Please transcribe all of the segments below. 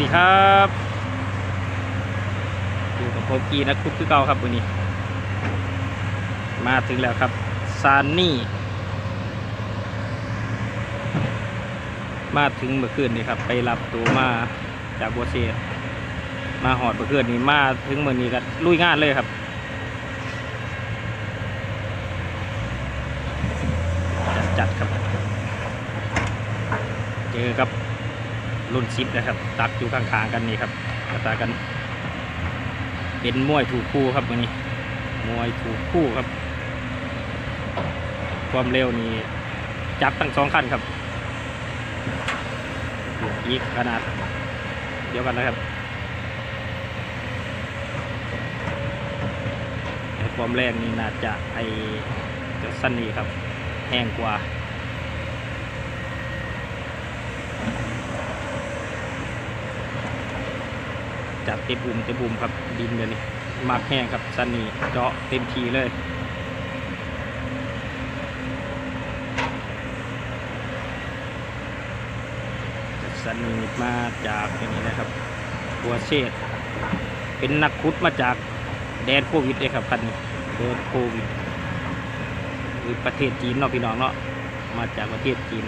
ดีครับอยู่กับโพกีนักคุดคือเก่าครับวันนี้ มาถึงแล้วครับซานนี่ มาถึงเมื่อคืนนี่ครับ ไปรับตัวมาจากบัวเซียมาหอดเมื่อคืนนี้มาถึงเมื่อนี้ก็ลุยงานเลยครับจัดจัดครับ เจอกับ รุ่นซิปนะครับ ตักอยู่ข้างๆกันนี่ครับกระตากัน เป็นมวยถูกคู่ครับวันนี้มวยถูกคู่ครับ ความเร็วนี่จับทั้งสองขั้นครับอีกขนาด เดียวกันนะครับความแรงนี่น่าจะไอเจ้าสั้นนี่ครับ แห้งกว่า จัดเต็มบุมเต็มบุมครับดินเลยนี่มากแห้งครับสันนี่เจาะเต็มทีเลยสันนี่มาจากอย่างนี้นะครับบัวเชษเป็นนักขุดมาจากแดนโควิดเลยครับพันนี้แดนโควิดคือประเทศจีนเนาะพี่น้องเนาะมาจากประเทศจีน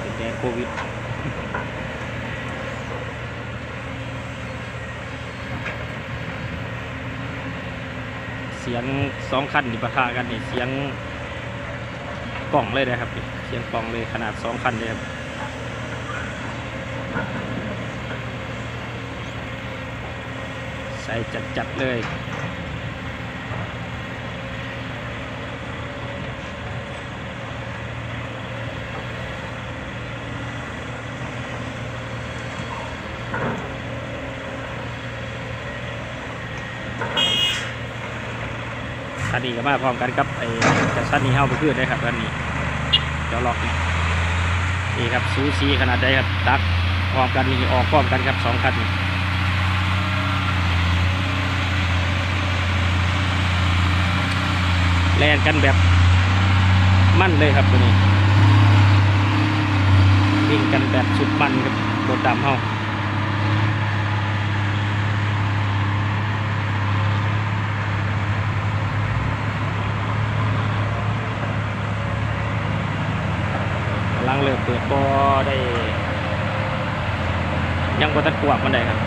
เป็นแดนโควิด สียงสองคันที่ปะทะกันนี่เสียงกล่องเลยนะครับ เสียงกล่องเลยขนาดสองคันเลยครับใส่จัดๆเลย คันนี้ก็มาพร้อมกันกับไอ้จัดซันนี่เฮาไปขึ้นได้ครับคันนี้เดี๋ยวล็อกนี่นี่ครับซูซีขนาดใดครับตักพร้อมกันนี่ออกพร้อมกันครับสองคันนี่แลนกันแบบมั่นเลยครับตัวนี้วิ่งกันแบบสุดมันครับรถดำเฮา กำลังเริ่มเปิดบ่อได้ ยัง บ่ทันกวกมันได้ครับ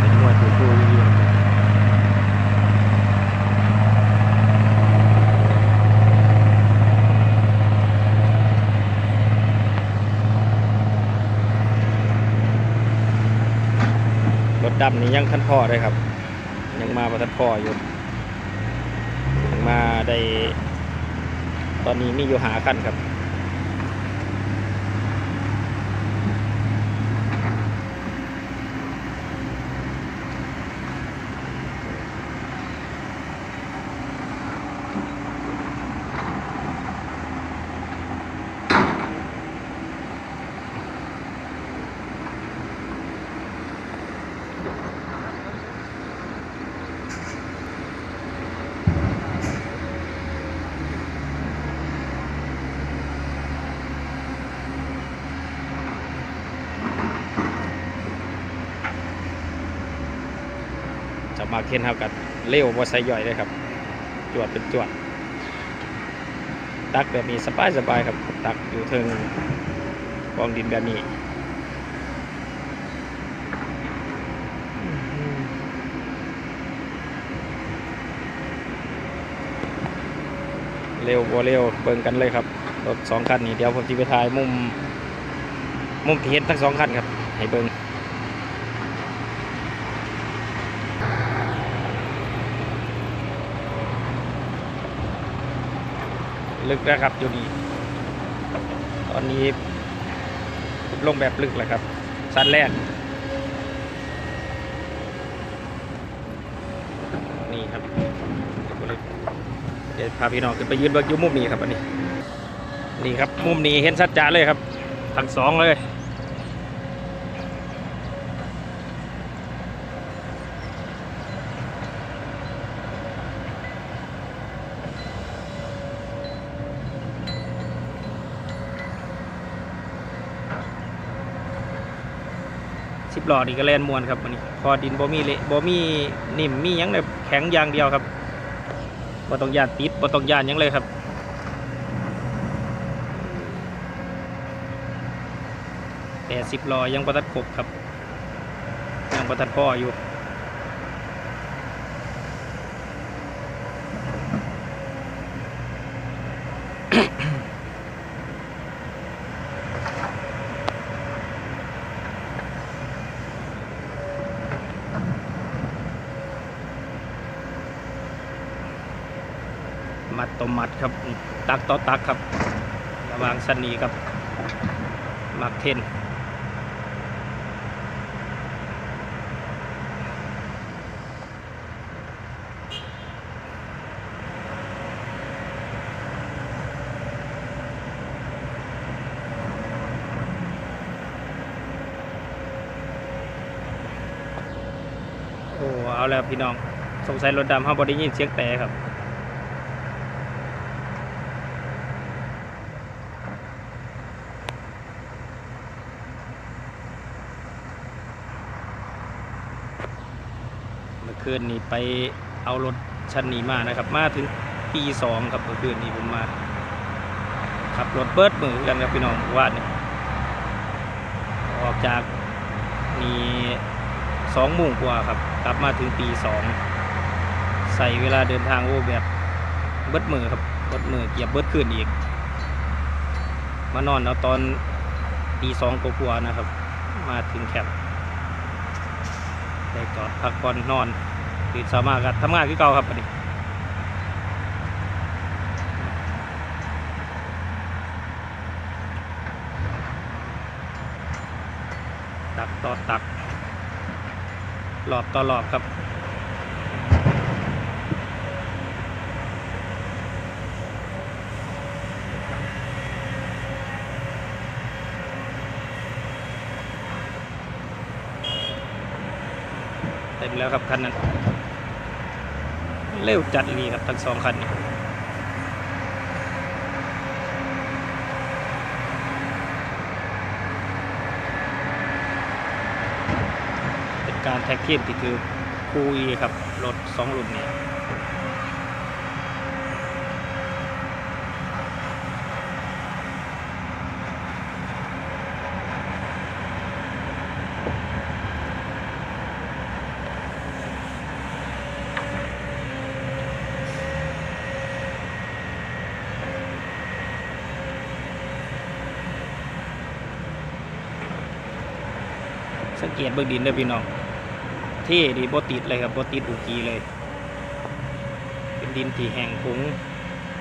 เป็นมวยถูกคู่อยู่ดีรถ ดำนี่ยังทันพ่อเลยครับ ยังมาประทันพ่ออยู่ยังมาได้ ตอนนี้มีอยู่หาคันครับ มาเคนเท่ากับเร็วบ่ใส่ย่อยเลยครับ จวดเป็นจวด ตักแบบนี้สบายสบายครับ ตักอยู่เทิงกองดินแบบนี้เร็วบ่เร็วเบิ่งกันเลยครับ รถสองคันนี้เดี๋ยวผมจะไปถ่ายมุม มุมที่เห็นทั้งสองคันครับ ให้เบิ่ง ลึกนะครับอยู่นี่ตอนนี้ลงแบบลึกแล้วครับสั้นแรกนี่ครับเดี๋ยวพาพี่น้องขึ้นไปยืนเบิกยุ่มุมนี้ครับอันนี้นี่ครับมุมนี้เห็นชัดจจะเลยครับทั้งสองเลย สิบหล้อนี่ก็แลนมวนครับวันนี้พอดินบ่มีเละบ่มีนิ่มมียังแบบแข็งอย่างเดียวครับบ่ต้องยานติดบ่ต้องยานยังเลยครับแต่สิบหลอยังประทัดครบครับยังประทัดพ่ออยู่ ต่อมัดครับ ตักต่อตักครับ ระหวางสันนีครับมักเทนโอ้เอาแล้วพี่น้อง สงสัยรถดำเขาบอได้ยินเสียงแต่ครับ คืนนี้ไปเอารถชั้นนี้มานะครับ มาถึงปีสองครับเมื่อคืนนี้ผมมาขับรถเบิร์ดมือกันครับพี่น้องว่าดนี่ออกจากนี่สองโมงกว่าครับกลับมาถึงปีสองใส่เวลาเดินทางโอ้แบบเบิดมือครับเบิดมือเกียบเบิดคืนอีก มานอนเอาตอนตีสองกว่านะครับ มาถึงแคมป์ได้จอดพักผ่อนนอน ตื่นเช้ามาก็ทำงานคือเก่าครับอันนี้ตักต่อตักหลอบต่อหลอบครับเต็มแล้วครับคันนั้น เร็วจัดเลยครับทั้งสองคันนี้เป็นการแท็กทีมที่คือคู่อีครับรถสองรุ่นนี้ สังเกตเบื้องดินเด้พี่น้องที่ดีบติดเลยครับบติดอุกีเลย เป็นดินที่แห้งผง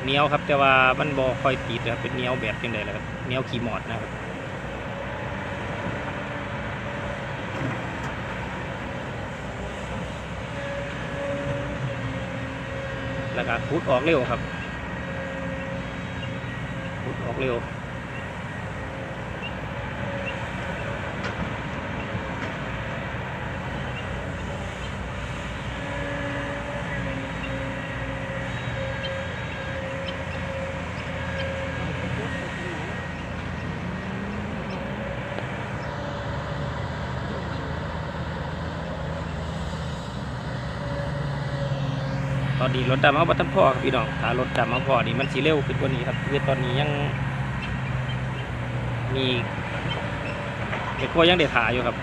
เหนียวครับ แต่ว่ามันบ่ค่อยติดครับเป็นเหนียวแบบยังไงล่ะครับเหนียวขี้หมอดนะครับแล้วก็ขุดออกเร็วครับขุดออกเร็ว อนนี้รถดำเขาบัทันพ่อครับพี่น้องถ้ารถดำเขาพอนี่มันสีเร็วขึ้นกว่านี้ครับคือตอนนี้ยังมีเด็กโคยังเด็ดขาอยู่ครับ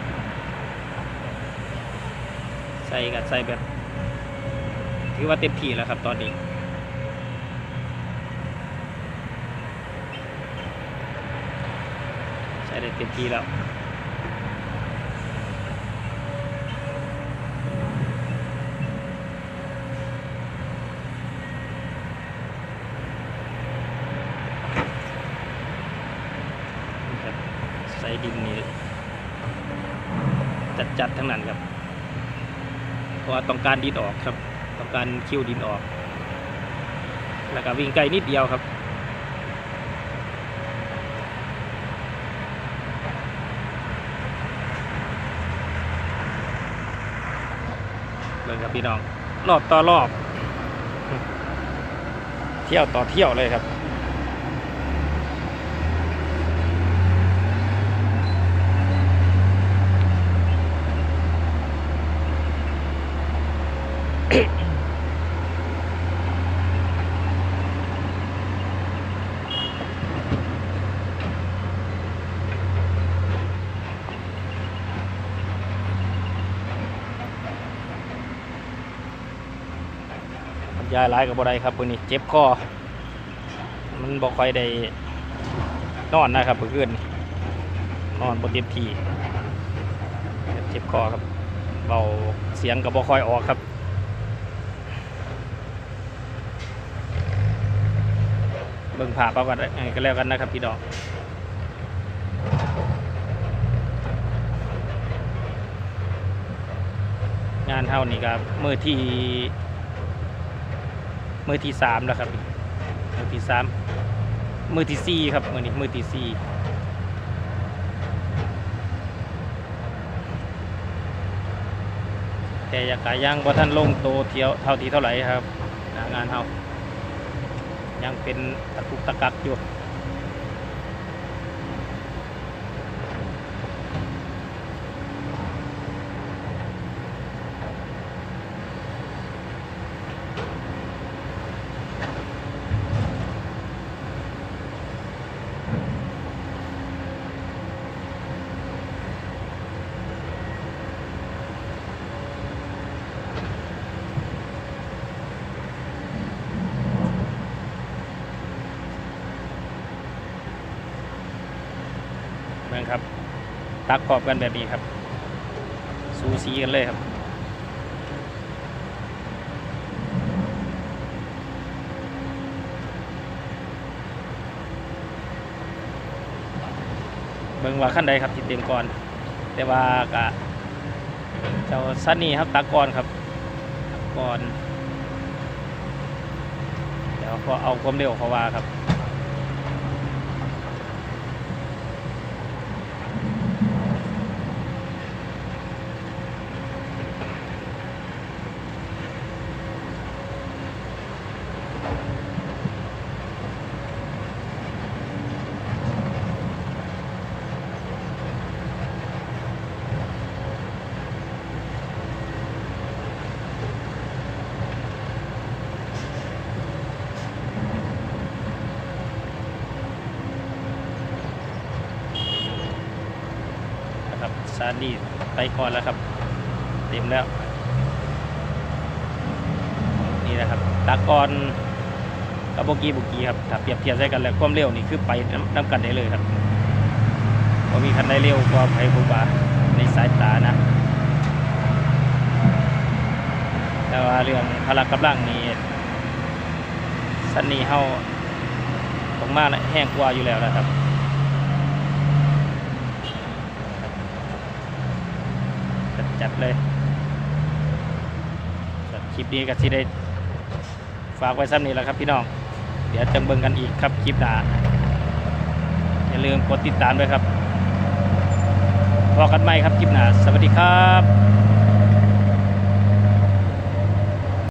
ใส่กับใส่แบบถือว่าเต็มที่แล้วครับ ตอนนี้ใช้ได้เต็มที่แล้ว นะครับใส่ดินนี่ จัดทั้งนั้นครับ เพราะว่าต้องการดินออกครับ ต้องการคิ้วดินออก แล้วก็วิ่งไกลนิดเดียวครับเบิ่งครับพี่น้องรอบต่อรอบ เที่ยวต่อเที่ยวเลยครับ ยายหลายกับบ่ได้ครับวันนี้เจ็บคอมันบ่ค่อยได้นอนนะครับเมื่อนนี่นอนบนเต็มที่เจ็บคอครับเบาเสียงกับบ่ค่อยออกครับเบิ่งผ่าเปล่ากันก็แล้วกันนะครับพี่ดอกงานเท่านี้ครับมือที่ มือที่สามแล้วครับ มือที่สามมือที่สี่ครับมือนี้มือที่สี่แต่อยากกายังว่าท่านลงโตเที่ยวเท่าที่เท่าไหร่ครับ งานเฮายังเป็นตะกุกตะกักอยู่ ตักขอบกันแบบนี้ครับสูสีกันเลยครับ เบิ่งว่าขั้นใดครับที่เต็มก่อน แต่ว่ากะเจ้าซันนี่ครับตักก่อนครับตักก่อน เดี๋ยวพอเอาความเร็วเขาว่าครับ ครับซาดีไปก่อนแล้วครับ เต็มแล้ว นี่นะครับตากอนกับโบกี้โบกี้ครับถ้าเปรียบเทียบใส่กันแล้วความเร็วนี่คือไปน้ำกันได้เลยครับพอมีคันได้เร็วกว่าไพบูบาในสายตานะแต่ว่าเรื่องพละกำลังนี่สันนี่เฮาต้องมาแห้งกว่าอยู่แล้วนะครับ จัดเลยคลิปนี้ก็ที่ได้ฝากไว้ซ้ำนี้แล้วครับพี่น้อง เดี๋ยวจังเบิงกันอีกครับคลิปหน้าอย่าลืมกดติดตามด้วยครับพอกันใหม่ครับคลิปหน้าสวัสดีครับ